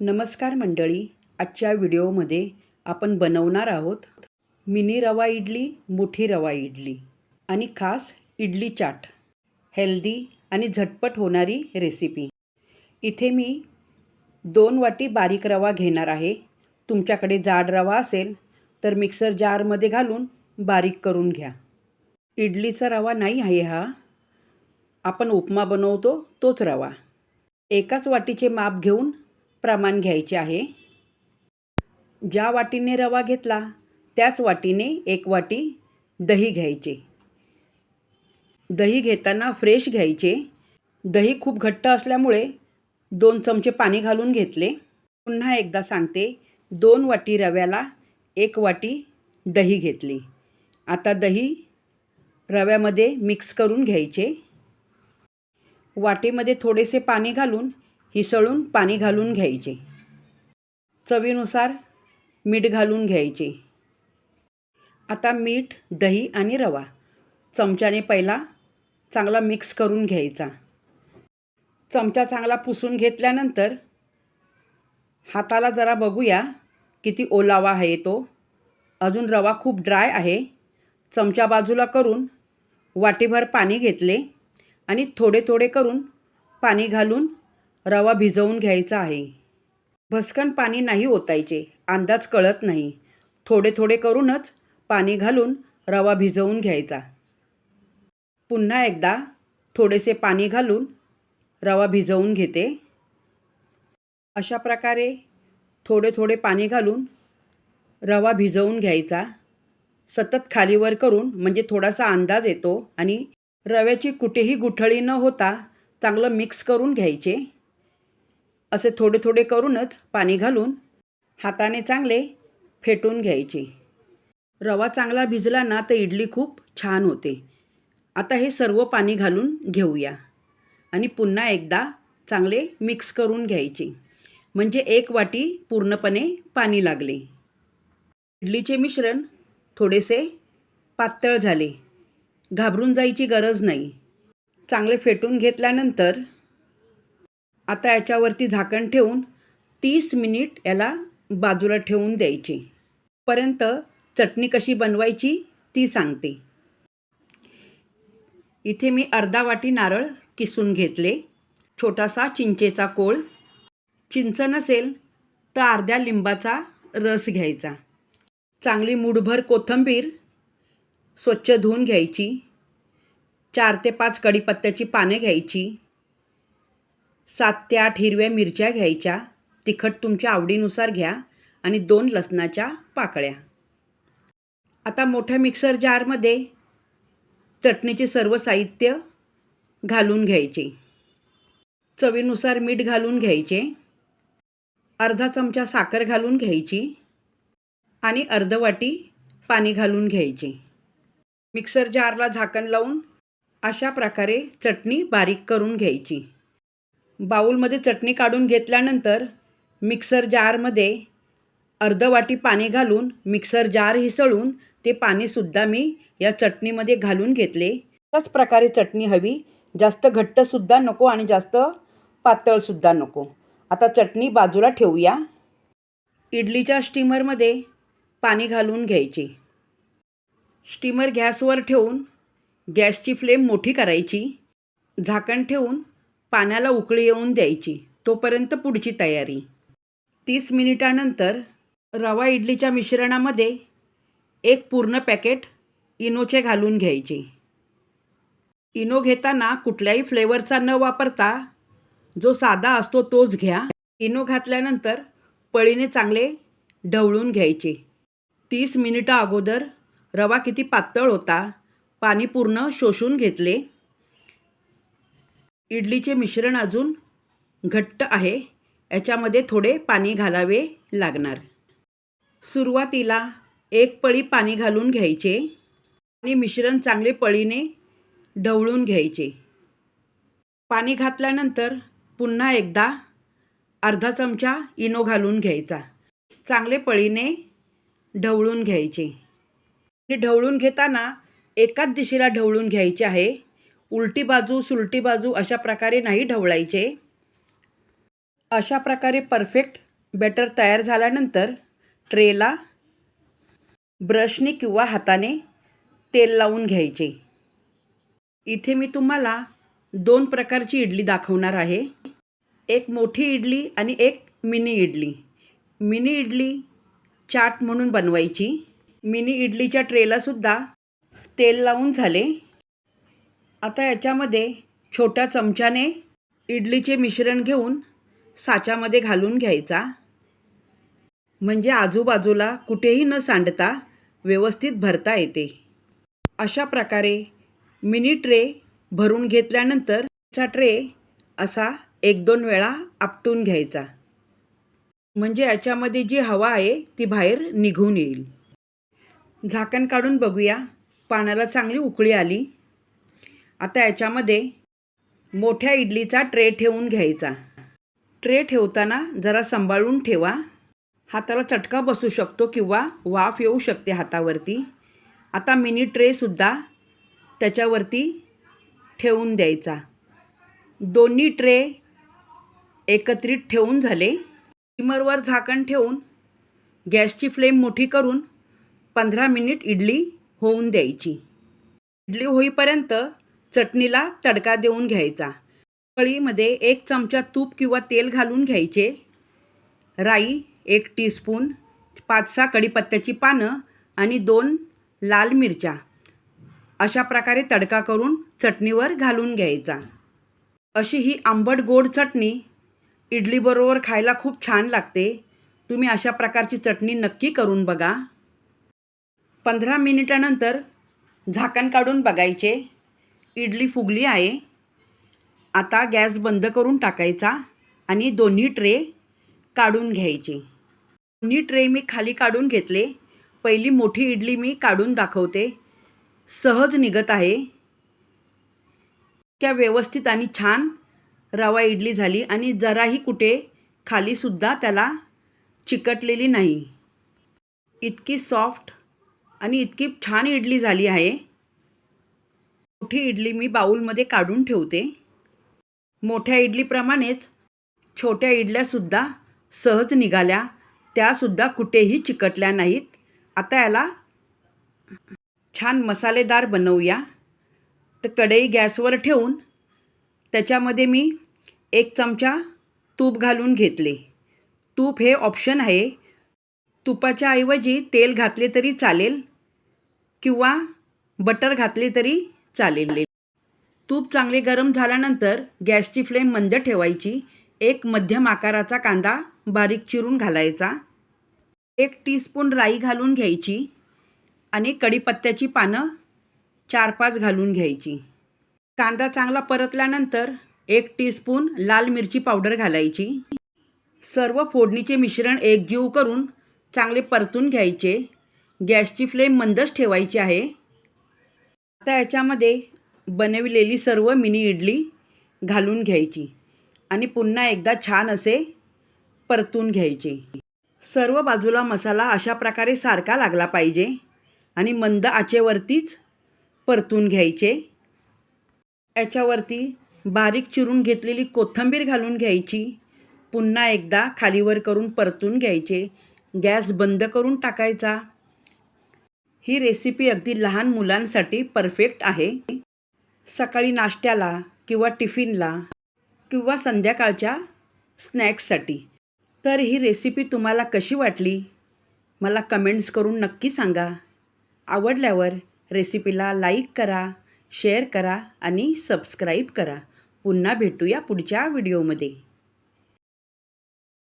नमस्कार मंडळी आजच्या व्हिडिओमध्ये आपण बनवणार आहोत मिनी रवा इडली मोठी रवा इडली आणि खास इडली चाट. हेल्दी आणि झटपट होणारी रेसिपी. इथे मी दोन वाटी बारीक रवा घेणार आहे. तुमच्याकडे जाड रवा असेल तर मिक्सर जारमध्ये घालून बारीक करून घ्या. इडलीचा रवा नाही आहे हा. आपण उपमा बनवतो तोच रवा. एकाच वाटीचे माप घेऊन प्रमाण घ्यायचे आहे. ज्या वाटीने रवा घेतला त्याच वाटीने एक वाटी दही घ्यायचे. दही घेताना फ्रेश घ्यायचे. दही खूप घट्ट असल्यामुळे दोन चमचे पाणी घालून घेतले. पुन्हा एकदा सांगते दोन वाटी रव्याला एक वाटी दही घेतली. आता दही रव्यामध्ये मिक्स करून घ्यायचे. वाटीमध्ये थोडेसे पाणी घालून हिसळून पाणी घालून घ्यायचे. चवीनुसार मीठ घालून घ्यायचे. आता मीठ दही आणि रवा चमच्याने पहिला चांगला मिक्स करून घ्यायचा. चमचा चांगला पुसून घेतल्यानंतर हाताला जरा बघूया किती ओलावा आहे तो. अजून रवा खूप ड्राय आहे. चमचा बाजूला करून वाटीभर पाणी घेतले आणि थोडे थोडे करून पाणी घालून रवा भिजवून घ्यायचा आहे. भस्कन पाणी नाही ओतायचे अंदाज कळत नाही. थोडे थोडे करूनच पाणी घालून रवा भिजवून घ्यायचा. पुन्हा एकदा थोडेसे पाणी घालून रवा भिजवून घेते. अशा प्रकारे थोडे थोडे पाणी घालून रवा भिजवून घ्यायचा. सतत खालीवर करून म्हणजे थोडासा अंदाज येतो आणि रव्याची कुठेही गुठळी न होता चांगलं मिक्स करून घ्यायचे. असे थोडे थोडे करूनच पाणी घालून हाताने चांगले फेटून घ्यायचे. रवा चांगला भिजला ना तर इडली खूप छान होते. आता हे सर्व पाणी घालून घेऊया. आणि पुन्हा एकदा चांगले मिक्स करून घ्यायचे. म्हणजे एक वाटी पूर्णपणे पाणी लागले. इडलीचे मिश्रण थोडेसे पातळ झाले. घाबरून जायची गरज नाही. चांगले फेटून घेतल्यानंतर आता याच्यावरती झाकण ठेवून तीस मिनिट याला बाजूला ठेवून द्यायची. पर्यंत चटणी कशी बनवायची ती सांगते. इथे मी अर्धा वाटी नारळ किसून घेतले. छोटासा चिंचेचा कोळ. चिंच नसेल तर अर्ध्या लिंबाचा रस घ्यायचा. चांगली मुठभर कोथिंबीर स्वच्छ धुवून घ्यायची. चार ते पाच कढीपत्त्याची पाने घ्यायची. सात ते आठ हिरव्या मिरच्या घ्यायच्या. तिखट तुमच्या आवडीनुसार घ्या आणि दोन लसणाच्या पाकळ्या. आता मोठ्या मिक्सर जारमध्ये चटणीचे सर्व साहित्य घालून घ्यायचे. चवीनुसार मीठ घालून घ्यायचे. अर्धा चमचा साखर घालून घ्यायची आणि अर्ध वाटी पाणी घालून घ्यायचे. मिक्सर जारला झाकण लावून अशा प्रकारे चटणी बारीक करून घ्यायची. बाऊलमध्ये चटणी काढून घेतल्यानंतर मिक्सर जारमध्ये अर्ध वाटी पाणी घालून मिक्सर जार हिसळून ते पाणीसुद्धा मी या चटणीमध्ये घालून घेतले. त्याच प्रकारे चटणी हवी. जास्त घट्टसुद्धा नको आणि जास्त पातळसुद्धा नको. आता चटणी बाजूला ठेवूया. इडलीच्या स्टीमरमध्ये पाणी घालून घ्यायची. स्टीमर गॅसवर ठेवून गॅसची फ्लेम मोठी करायची. झाकण ठेवून पाण्याला उकळी येऊन द्यायची. तोपर्यंत पुढची तयारी. तीस मिनिटानंतर रवा इडलीच्या मिश्रणामध्ये एक पूर्ण पॅकेट इनोचे घालून घ्यायचे. इनो घेताना कुठल्याही फ्लेवरचा न वापरता जो साधा असतो तोच घ्या. इनो घातल्यानंतर पळीने चांगले ढवळून घ्यायचे. तीस मिनिटं अगोदर रवा किती पातळ होता पाणी पूर्ण शोषून घेतले. इडलीचे मिश्रण अजून घट्ट आहे याच्यामध्ये थोडे पाणी घालावे लागणार. सुरुवातीला एक पळी पाणी घालून घ्यायचे आणि मिश्रण चांगले पळीने ढवळून घ्यायचे. पाणी घातल्यानंतर पुन्हा एकदा अर्धा चमचा इनो घालून घ्यायचा. चांगले पळीने ढवळून घ्यायचे. आणि ढवळून घेताना एकाच दिशेला ढवळून घ्यायचे आहे. उलटी बाजू सुलटी बाजू अशा प्रकारे नाही ढवळायचे. अशा प्रकारे परफेक्ट बॅटर तयार झाल्यानंतर ट्रेला ब्रशने किंवा हाताने तेल लावून घ्यायचे. इथे मी तुम्हाला दोन प्रकारची इडली दाखवणार आहे. एक मोठी इडली आणि एक मिनी इडली. मिनी इडली चाट म्हणून बनवायची. मिनी इडलीच्या ट्रेलासुद्धा तेल लावून झाले. आता याच्यामध्ये छोट्या चमच्याने इडलीचे मिश्रण घेऊन साच्यामध्ये घालून घ्यायचा. म्हणजे आजूबाजूला कुठेही न सांडता व्यवस्थित भरता येते. अशा प्रकारे मिनी ट्रे भरून घेतल्यानंतर चा ट्रे असा एक दोन वेळा आपटून घ्यायचा. म्हणजे याच्यामध्ये जी हवा आहे ती बाहेर निघून येईल. झाकण काढून बघूया. पाण्याला चांगली उकळी आली. आता याच्यामध्ये मोठ्या इडलीचा ट्रे ठेवून घ्यायचा. ट्रे ठेवताना जरा सांभाळून ठेवा. हाताला चटका बसू शकतो किंवा वाफ येऊ शकते हातावरती. आता मिनी ट्रेसुद्धा त्याच्यावरती ठेवून द्यायचा. दोन्ही ट्रे एकत्रित ठेवून झाले. स्टीमरवर झाकण ठेवून गॅसची फ्लेम मोठी करून पंधरा मिनिट इडली होऊन द्यायची. इडली होईपर्यंत चटणीला तडका देऊन घ्यायचा. कळीमध्ये एक चमचा तूप किंवा तेल घालून घ्यायचे. राई एक टीस्पून पाच सहा कढीपत्त्याची पानं आणि दोन लाल मिरच्या. अशा प्रकारे तडका करून चटणीवर घालून घ्यायचा. अशी ही आंबट गोड चटणी इडलीबरोबर खायला खूप छान लागते. तुम्ही अशा प्रकारची चटणी नक्की करून बघा. पंधरा मिनिटानंतर झाकण काढून बघायचे. इडली फुगली आहे. आता गॅस बंद करून टाकायचा आणि दोन्ही ट्रे काढून घ्यायची. दोन्ही ट्रे मी खाली काढून घेतले. पहिली मोठी इडली मी काढून दाखवते. सहज निघत आहे. त्या व्यवस्थित आणि छान रवा इडली झाली आणि जराही कुठे खालीसुद्धा त्याला चिकटलेली नाही. इतकी सॉफ्ट आणि इतकी छान इडली झाली आहे. मोठी इडली मी बाऊलमध्ये काढून ठेवते. मोठ्या इडलीप्रमाणेच छोट्या इडल्यासुद्धा सहज निघाल्या. त्यासुद्धा कुठेही चिकटल्या नाहीत. आता याला छान मसालेदार बनवूया. तर कढई गॅसवर ठेवून त्याच्यामध्ये मी एक चमचा तूप घालून घेतले. तूप हे ऑप्शन आहे. तुपाच्या ऐवजी तेल घातले तरी चालेल किंवा बटर घातले तरी चालेल तूप चांगले गरम झाल्यानंतर गॅसची फ्लेम मंद ठेवायची. एक मध्यम आकाराचा कांदा बारीक चिरून घालायचा. एक टीस्पून राई घालून घ्यायची आणि कढीपत्त्याची पानं चार पाच घालून घ्यायची. कांदा चांगला परतल्यानंतर एक टीस्पून लाल मिरची पावडर घालायची. सर्व फोडणीचे मिश्रण एकजीव करून चांगले परतून घ्यायचे. गॅसची फ्लेम मंदच ठेवायची आहे. आता याच्यामध्ये बनविलेली सर्व मिनी इडली घालून घ्यायची आणि पुन्हा एकदा छान असे परतून घ्यायचे. सर्व बाजूला मसाला अशा प्रकारे सारखा लागला पाहिजे आणि मंद आचेवरतीच परतून घ्यायचे. याच्यावरती बारीक चिरून घेतलेली कोथिंबीर घालून घ्यायची. पुन्हा एकदा खालीवर करून परतून घ्यायचे. गॅस बंद करून टाकायचा. ही रेसिपी अगदी लहान मुलांसाठी परफेक्ट आहे. सकाळी नाश्त्याला किंवा टिफिनला किंवा संध्याकाळच्या स्नॅक्ससाठी तर ही रेसिपी तुम्हाला कशी वाटली? मला कमेंट्स करून नक्की सांगा. आवडल्यावर रेसिपीला लाईक करा शेअर करा आणि सबस्क्राईब करा. पुन्हा भेटूया पुढच्या व्हिडिओमध्ये